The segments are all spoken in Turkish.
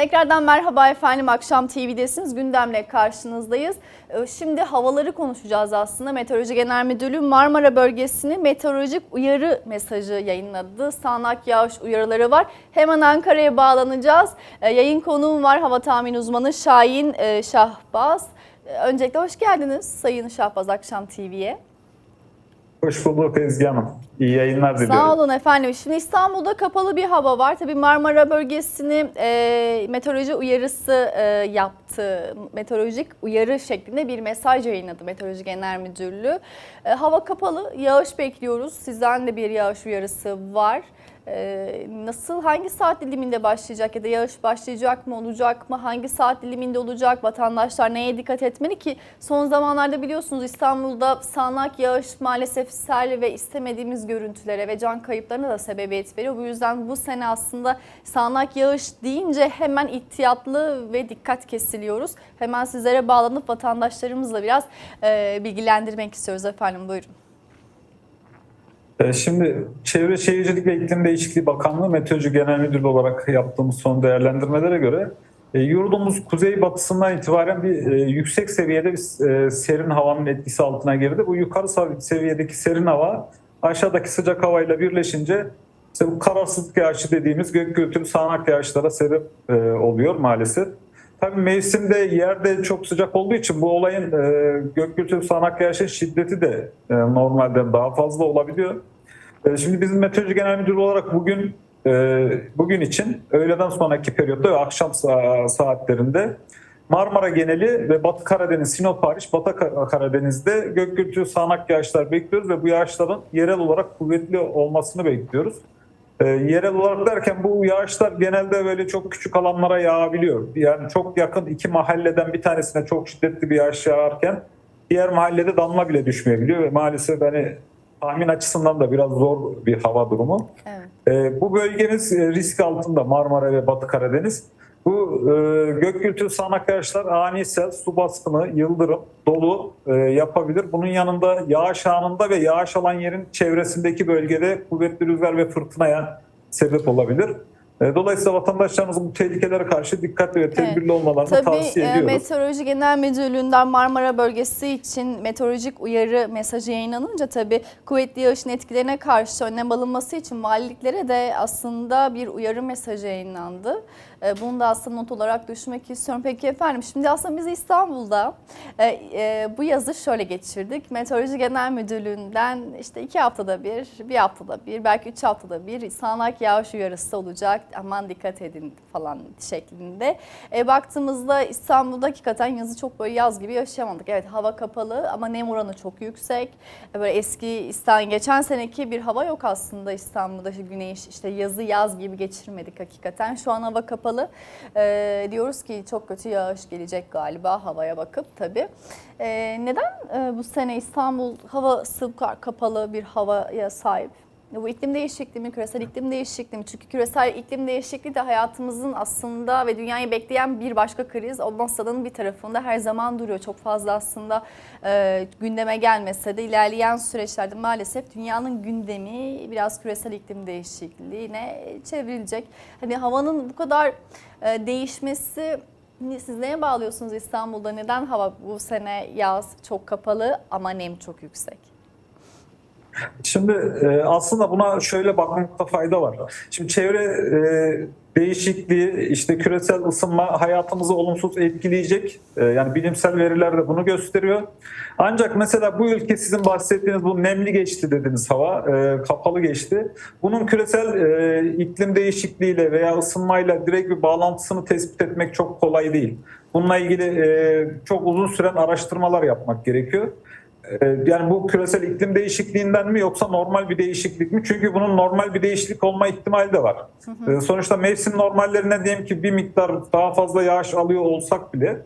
Tekrardan merhaba efendim. Akşam TV'desiniz. Gündemle karşınızdayız. Ee, Şimdi havaları konuşacağız aslında. Meteoroloji Genel Müdürlüğü Marmara bölgesini meteorolojik uyarı mesajı yayınladı. Sağanak yağış uyarıları var. Hemen Ankara'ya bağlanacağız. Ee, Yayın konuğum var. Hava tahmin uzmanı Şahin e, Şahbaz. Ee, Öncelikle hoş geldiniz Sayın Şahbaz Akşam TV'ye. Hoş bulduk Ezgi Hanım. İyi yayınlar diliyorum. Sağ olun efendim. Şimdi İstanbul'da kapalı bir hava var. Tabii Marmara bölgesini e, meteoroloji uyarısı e, yaptı. Meteorolojik uyarı şeklinde bir mesaj yayınladı Meteoroloji Genel Müdürlüğü. E, hava kapalı, yağış bekliyoruz. Sizden de bir yağış uyarısı var. E, nasıl, hangi saat diliminde başlayacak ya da yağış başlayacak mı, olacak mı, hangi saat diliminde olacak, vatandaşlar neye dikkat etmeli ki son zamanlarda biliyorsunuz İstanbul'da sağanak yağış maalesef sel ve istemediğimiz görüntülere ve can kayıplarına da sebebiyet veriyor. Bu yüzden bu sene aslında sağanak yağış deyince hemen ihtiyatlı ve dikkat kesiliyoruz. Hemen sizlere bağlanıp vatandaşlarımızla biraz e, bilgilendirmek istiyoruz efendim buyurun. Ee, Şimdi Çevre Şehircilik ve İklim Değişikliği Bakanlığı Meteoroloji Genel Müdürlüğü olarak yaptığımız son değerlendirmelere göre e, yurdumuz kuzey batısından itibaren bir e, yüksek seviyede bir e, serin havanın etkisi altına girdi. Bu yukarı seviyedeki serin hava aşağıdaki sıcak havayla birleşince işte bu kararsızlık yağışı dediğimiz gök gürültülü sağanak yağışlara sebep oluyor maalesef. Tabii mevsimde yerde çok sıcak olduğu için bu olayın e, gök gürültülü sağanak yağışın şiddeti de e, normalden daha fazla olabiliyor. E, Şimdi bizim Meteoroloji Genel Müdürü olarak bugün e, bugün için öğleden sonraki periyotta ve akşam sa- saatlerinde Marmara geneli ve Batı Karadeniz, Sinop hariç Batı Ka- Karadeniz'de gök gürültülü sağanak yağışlar bekliyoruz ve bu yağışların yerel olarak kuvvetli olmasını bekliyoruz. E, yerel olarak derken bu yağışlar genelde böyle çok küçük alanlara yağabiliyor. Yani çok yakın iki mahalleden bir tanesine çok şiddetli bir yağış yağarken diğer mahallede damla bile düşmeyebiliyor ve maalesef hani tahmin açısından da biraz zor bir hava durumu. Evet. E, bu bölgemiz risk altında Marmara ve Batı Karadeniz. E, gök gürültülü sağanak yağışlar ani sel, su baskını, yıldırım, dolu e, yapabilir. Bunun yanında yağış anında ve yağış alan yerin çevresindeki bölgede kuvvetli rüzgar ve fırtınaya sebep olabilir. E, dolayısıyla vatandaşlarımızın bu tehlikelere karşı dikkatli ve tedbirli olmalarını Tabii tavsiye e, ediyoruz. Meteoroloji Genel Müdürlüğü'nden Marmara bölgesi için meteorolojik uyarı mesajı yayınlanınca tabii kuvvetli yağışın etkilerine karşı önlem alınması için valiliklere de aslında bir uyarı mesajı yayınlandı. E, Bunu da aslında not olarak düşmek istiyorum. Peki efendim şimdi aslında biz İstanbul'da e, e, bu yazı şöyle geçirdik. Meteoroloji Genel Müdürlüğü'nden işte iki haftada bir, bir haftada bir, belki üç haftada bir sağanak yağış uyarısı olacak. Aman dikkat edin falan şeklinde. Baktığımızda İstanbul'da hakikaten yazı çok böyle yaz gibi yaşayamadık. Evet hava kapalı ama nem oranı çok yüksek. Böyle eski İstanbul, geçen seneki bir hava yok aslında İstanbul'da. İşte güneş işte yazı yaz gibi geçirmedik hakikaten. Şu an hava kapalı. E, diyoruz ki çok kötü yağış gelecek galiba havaya bakıp tabii. E, neden e, bu sene İstanbul havası kapalı bir havaya sahip? Bu iklim değişikliği mi, küresel iklim değişikliği mi? Çünkü küresel iklim değişikliği de hayatımızın aslında ve dünyayı bekleyen bir başka kriz. O masanın bir tarafında her zaman duruyor. Çok fazla aslında e, gündeme gelmese de ilerleyen süreçlerde maalesef dünyanın gündemi biraz küresel iklim değişikliğine çevrilecek. Hani havanın bu kadar e, değişmesi siz neye bağlıyorsunuz İstanbul'da? Neden hava bu sene yaz çok kapalı ama nem çok yüksek? Şimdi e, aslında buna şöyle bakmakta fayda var. Şimdi çevre e, değişikliği, işte küresel ısınma hayatımızı olumsuz etkileyecek. E, yani bilimsel veriler de bunu gösteriyor. Ancak mesela bu ülke sizin bahsettiğiniz bu nemli geçti dediğiniz hava, e, kapalı geçti. Bunun küresel e, iklim değişikliğiyle veya ısınmayla direkt bir bağlantısını tespit etmek çok kolay değil. Bununla ilgili e, çok uzun süren araştırmalar yapmak gerekiyor. Ee, Yani bu küresel iklim değişikliğinden mi yoksa normal bir değişiklik mi? Çünkü bunun normal bir değişiklik olma ihtimali de var. Ee, Sonuçta mevsim normallerine diyelim ki bir miktar daha fazla yağış alıyor olsak bile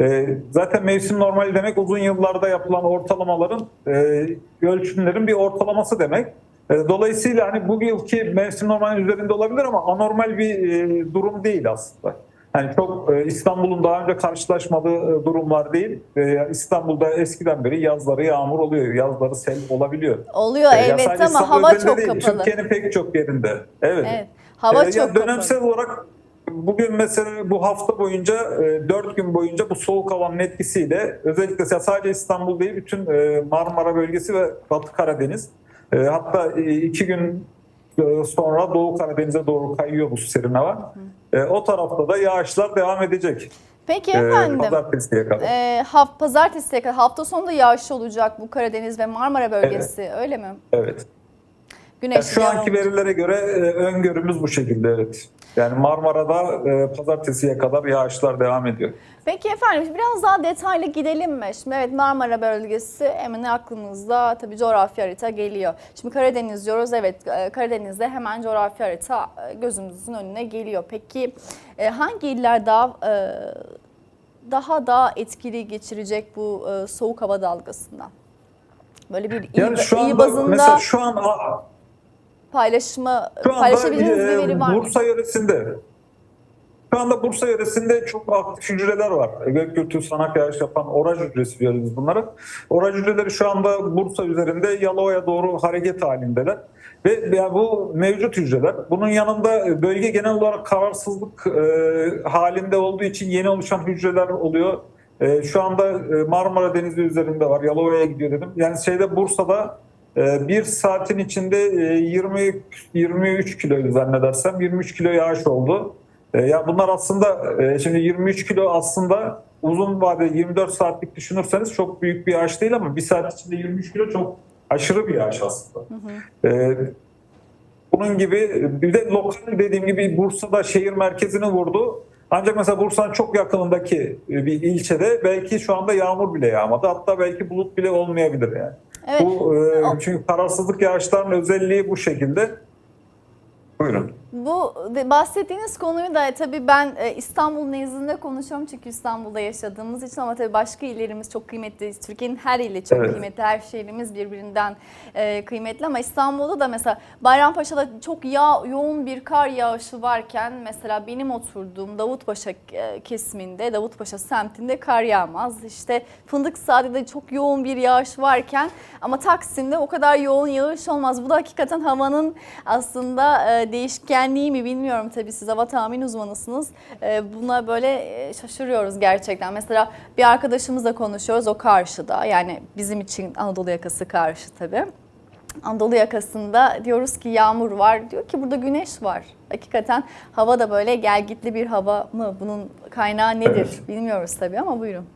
e, zaten mevsim normali demek uzun yıllarda yapılan ortalamaların e, ölçümlerin bir ortalaması demek. E, Dolayısıyla hani bu yılki mevsim normalin üzerinde olabilir ama anormal bir durum değil aslında. Yani çok e, İstanbul'un daha önce karşılaşmadığı e, durumlar değil. E, İstanbul'da eskiden beri yazları yağmur oluyor, yazları sel olabiliyor. Oluyor E, evet ama İstanbul hava çok değil, kapalı. Türkiye'nin pek çok yerinde. Evet. Evet. Hava E, çok dönemsel kapalı. olarak bugün mesela bu hafta boyunca e, 4 gün boyunca bu soğuk havanın etkisiyle özellikle sadece İstanbul değil bütün e, Marmara bölgesi ve Batı Karadeniz e, hatta 2 gün e, sonra Doğu Karadeniz'e doğru kayıyor bu serin hava. E, o tarafta da yağışlar devam edecek. Peki E, efendim. pazartesiye kadar. E, pazartesiye kadar hafta sonu da yağış olacak bu Karadeniz ve Marmara bölgesi öyle mi? Evet. Güneş Yani şu anki verilere göre e, öngörümüz bu şekilde evet. Yani Marmara'da e, pazartesiye kadar yağışlar devam ediyor. Peki efendim biraz daha detaylı gidelim mi? Şimdi evet Marmara bölgesi hemen aklımızda tabii coğrafya harita geliyor. Şimdi Karadeniz diyoruz evet e, Karadeniz'de hemen coğrafya harita e, gözümüzün önüne geliyor. Peki e, hangi iller daha e, daha daha etkili geçirecek bu e, soğuk hava dalgasından? Böyle bir Yani şu il anda bazında mesela şu an paylaşma Şu anda paylaşabildiğiniz bir e, veri var mı? Bursa yöresinde şu anda Bursa yöresinde çok aktif hücreler var. Gök gürültü sanak yağış yapan oraj hücresi diyoruz biz bunlara. Oraj hücreleri şu anda Bursa üzerinde Yalova'ya doğru hareket halindeler. Ve yani bu mevcut hücreler. Bunun yanında bölge genel olarak kararsızlık e, halinde olduğu için yeni oluşan hücreler oluyor. E, şu anda e, Marmara Denizi üzerinde var. Yalova'ya gidiyor dedim. Yani şeyde Bursa'da e, bir saatin içinde e, 20 23 kiloydu zannedersem 23 kilo yağış oldu. E, Ya bunlar aslında e, şimdi 23 kilo aslında uzun vadede 24 saatlik düşünürseniz çok büyük bir yağış değil ama bir saat içinde 23 kilo çok aşırı bir yağış aslında. E, bunun gibi bir de lokal dediğim gibi Bursa'da şehir merkezini vurdu. Ancak mesela Bursa'nın çok yakınındaki bir ilçede belki şu anda yağmur bile yağmadı. Hatta belki bulut bile olmayabilir yani. Evet. Bu e, çünkü kararsızlık yağışların özelliği bu şekilde. Buyurun. Bu bahsettiğiniz konuyu da tabii ben e, İstanbul nezdinde konuşuyorum çünkü İstanbul'da yaşadığımız için ama tabii başka illerimiz çok kıymetli. Türkiye'nin her ili çok Evet. kıymetli. Her şehrimiz birbirinden e, kıymetli ama İstanbul'da da mesela Bayrampaşa'da çok yağ, yoğun bir kar yağışı varken mesela benim oturduğum Davutpaşa e, kesiminde, Davutpaşa semtinde kar yağmaz. İşte Fındık Sadi'de çok yoğun bir yağış varken ama Taksim'de o kadar yoğun yağış olmaz. Bu da hakikaten havanın aslında e, değişkenliği mi bilmiyorum tabii siz hava tahmin uzmanısınız. E, buna böyle e, şaşırıyoruz gerçekten. Mesela bir arkadaşımızla konuşuyoruz o karşıda yani bizim için Anadolu yakası karşı tabii. Anadolu yakasında diyoruz ki yağmur var. Diyor ki burada güneş var. Hakikaten hava da böyle gelgitli bir hava mı? Bunun kaynağı nedir? Bilmiyoruz tabii ama buyurun.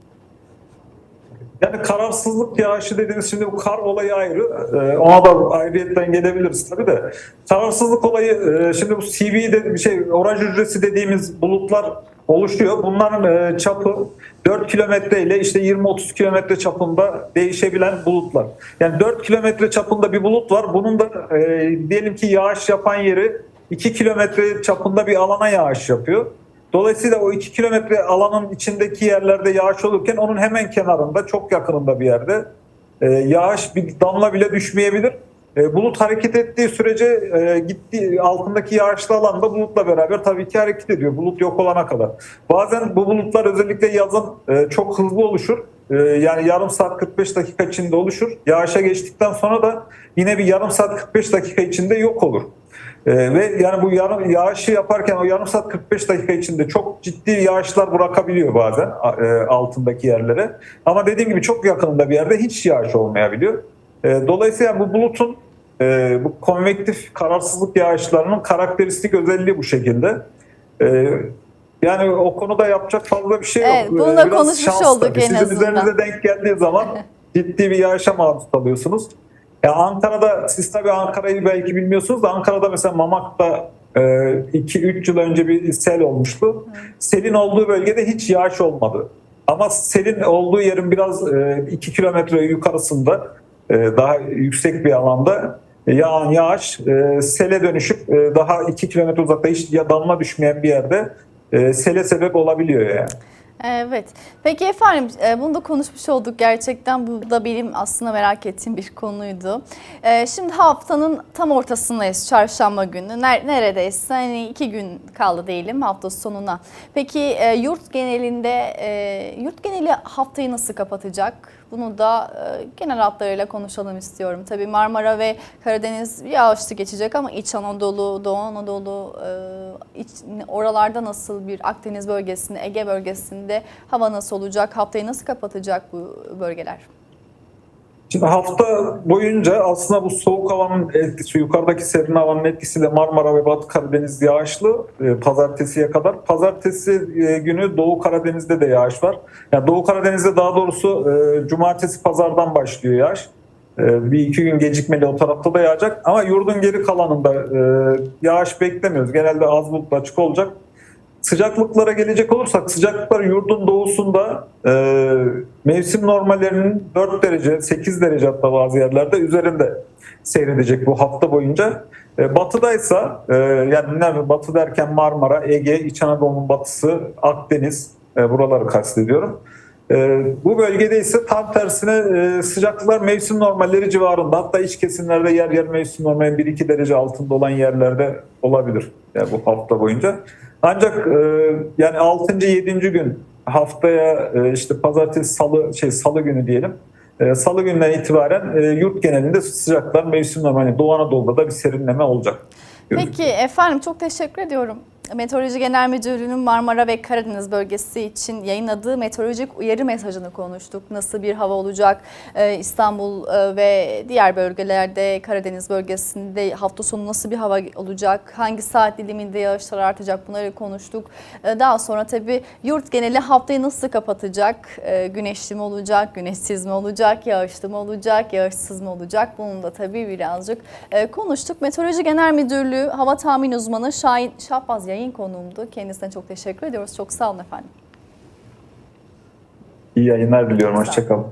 Yani kararsızlık yağışı dediğimiz şimdi bu kar olayı ayrı. Ee, ona da ayrıyetten gelebiliriz tabii de. Kararsızlık olayı e, şimdi bu CV de bir şey oraj hücresi dediğimiz bulutlar oluşuyor. Bunların e, çapı 4 kilometre ile işte 20-30 kilometre çapında değişebilen bulutlar. Yani 4 kilometre çapında bir bulut var. Bunun da e, diyelim ki yağış yapan yeri 2 kilometre çapında bir alana yağış yapıyor. Dolayısıyla o 2 kilometre alanın içindeki yerlerde yağış olurken onun hemen kenarında çok yakınında bir yerde e, yağış bir damla bile düşmeyebilir. E, bulut hareket ettiği sürece e, gittiği altındaki yağışlı alanda bulutla beraber tabii ki hareket ediyor. Bulut yok olana kadar. Bazen bu bulutlar özellikle yazın e, çok hızlı oluşur. E, yani yarım saat 45 dakika içinde oluşur. Yağışa geçtikten sonra da yine bir yarım saat 45 dakika içinde yok olur. Ee, ve yani bu yarım yağışı yaparken o yarım saat 45 dakika içinde çok ciddi yağışlar bırakabiliyor bazen e, altındaki yerlere. Ama dediğim gibi çok yakınında bir yerde hiç yağış olmayabiliyor. E, dolayısıyla bu bulutun e, bu konvektif kararsızlık yağışlarının karakteristik özelliği bu şekilde. E, yani o konuda yapacak fazla bir şey yok. Evet, bunu da biraz konuşmuş şans olduk tabii. en Sizin azından. üzerinize denk geldiği zaman ciddi bir yağışa maruz kalıyorsunuz. Ya Ankara'da siz tabii Ankara'yı belki bilmiyorsunuz da Ankara'da mesela Mamak'ta 2-3 yıl önce bir sel olmuştu. Selin olduğu bölgede hiç yağış olmadı. Ama selin olduğu yerin biraz 2 kilometre yukarısında e, daha yüksek bir alanda yağan yağış e, sele dönüşüp e, daha 2 kilometre uzakta hiç damla düşmeyen bir yerde e, sele sebep olabiliyor yani. Evet. Peki efendim e, bunu da konuşmuş olduk gerçekten. Bu da benim aslında merak ettiğim bir konuydu. E, Şimdi haftanın tam ortasındayız çarşamba günü. Ner- Neredeyse hani iki gün kaldı diyelim hafta sonuna. Peki e, yurt genelinde yurt geneli haftayı nasıl kapatacak? Bunu da genel hatlarıyla konuşalım istiyorum. Tabii Marmara ve Karadeniz yağışlı geçecek ama İç Anadolu, Doğu Anadolu, oralarda nasıl bir Akdeniz bölgesinde, Ege bölgesinde hava nasıl olacak? Haftayı nasıl kapatacak bu bölgeler? Şimdi hafta boyunca aslında bu soğuk havanın etkisi, yukarıdaki serin havanın etkisiyle Marmara ve Batı Karadeniz yağışlı e, pazartesiye kadar. Pazartesi e, günü Doğu Karadeniz'de de yağış var. Yani Doğu Karadeniz'de daha doğrusu e, cumartesi pazardan başlıyor yağış. E, bir iki gün gecikmeli o tarafta da yağacak. Ama yurdun geri kalanında e, yağış beklemiyoruz. Genelde az bulutlu açık olacak. Sıcaklıklara gelecek olursak sıcaklıklar yurdun doğusunda e, mevsim normallerinin 4 derece 8 derece hatta bazı yerlerde üzerinde seyredecek bu hafta boyunca. E, batıdaysa e, yani nerede batı derken Marmara, Ege, İç Anadolu'nun batısı, Akdeniz e, buraları kastediyorum. E, bu bölgede ise tam tersine e, sıcaklıklar mevsim normalleri civarında hatta iç kesimlerde yer yer mevsim normalinin 1-2 derece altında olan yerlerde olabilir yani bu hafta boyunca. Ancak e, yani 6. 7. gün haftaya e, işte pazartesi salı şey salı günü diyelim. E, salı günden itibaren e, yurt genelinde sıcaklar mevsim normali Doğu Anadolu'da da bir serinleme olacak. Peki efendim çok teşekkür ediyorum. Meteoroloji Genel Müdürlüğü'nün Marmara ve Karadeniz bölgesi için yayınladığı meteorolojik uyarı mesajını konuştuk. Nasıl bir hava olacak Ee, İstanbul e, ve diğer bölgelerde Karadeniz bölgesinde hafta sonu nasıl bir hava olacak? Hangi saat diliminde yağışlar artacak bunları konuştuk. Ee, Daha sonra tabii yurt geneli haftayı nasıl kapatacak? Güneşli mi olacak, güneşsiz mi olacak, yağışlı mı olacak, yağışsız mı olacak? Bunu da tabii birazcık e, konuştuk. Meteoroloji Genel Müdürlüğü Hava Tahmin Uzmanı Şahin Şahbaz yayın konuğumdu. Kendisine çok teşekkür ediyoruz. Çok sağ olun efendim. İyi yayınlar diliyorum. Hoşçakalın.